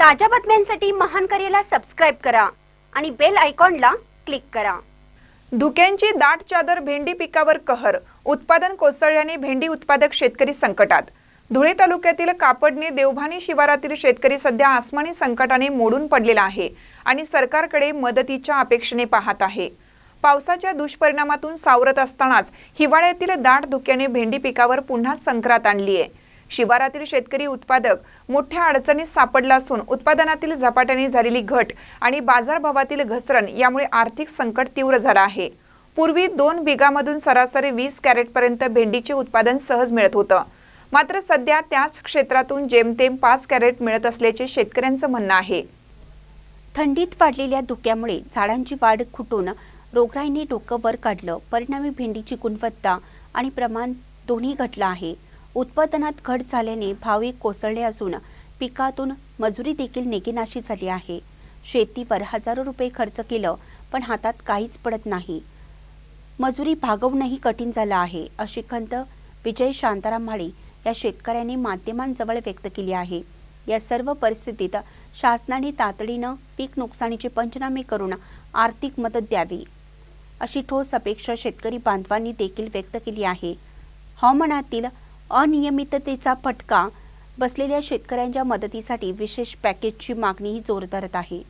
ताज्या बातम्यांसाठी महान करेला सबस्क्राईब करा आणि बेल आयकॉनला क्लिक करा. धुक्यांची दाट चादर भेंडी पिकावर कहर उत्पादन कोसळल्याने भेंडी उत्पादक शेतकरी संकटात. धुळे तालुक्यातील कापडणे देवभानी शिवारातील शेतकरी सध्या आसमानी संकटाने मोडून पडलेला आहे आणि सरकारकडे मदतीच्या अपेक्षेने पाहत आहे. पावसाच्या दुष्परिणामातून सावरत असतानाच हिवाळ्यातील दाट धुक्याने भेंडी पिकावर पुन्हा संक्रांत आणली आहे शिवारातील शेतकरी उत्पादक मोठ्या अडचणीत सापडला असून उत्पादनातील झपाट्याने झालेली घट आणि बाजारभावातील घसरण यामुळे आर्थिक संकट तीव्र झालं आहे. पूर्वी दोन बिघामधून सरासरी वीस कॅरेटपर्यंत भेंडीचे उत्पादन सहज मिळत होतं. मात्र सध्या त्याच क्षेत्रातून जेमतेम पाच कॅरेट मिळत असल्याचे शेतकऱ्यांचं म्हणणं आहे. थंडीत वाढलेल्या धुक्यामुळे झाडांची वाढ खुटून रोगराईने डोकं वर काढलं. परिणामी भेंडीची गुणवत्ता आणि प्रमाण दोन्ही घटलं आहे. उत्पादनात घट झाल्याने भाविक कोसळले असून पिकातून मजुरी देखील निगेनाशी झाली आहे. शेतीवर हजारो रुपये खर्च केलं पण हातात काहीच पडत नाही. मजुरी भागवणंही कठीण झालं आहे अशी खंत विजय शांताराम माळी या शेतकऱ्यांनी माध्यमांजवळ व्यक्त केली आहे. या सर्व परिस्थितीत शासनाने तातडीनं पीक नुकसानीचे पंचनामे करून आर्थिक मदत द्यावी अशी ठोस अपेक्षा शेतकरी बांधवांनी देखील व्यक्त केली आहे. हवामानातील अनियमिततेचा फटका बसलेल्या शेतकऱ्यांच्या मदतीसाठी विशेष पॅकेजची मागणीही जोर धरत आहे.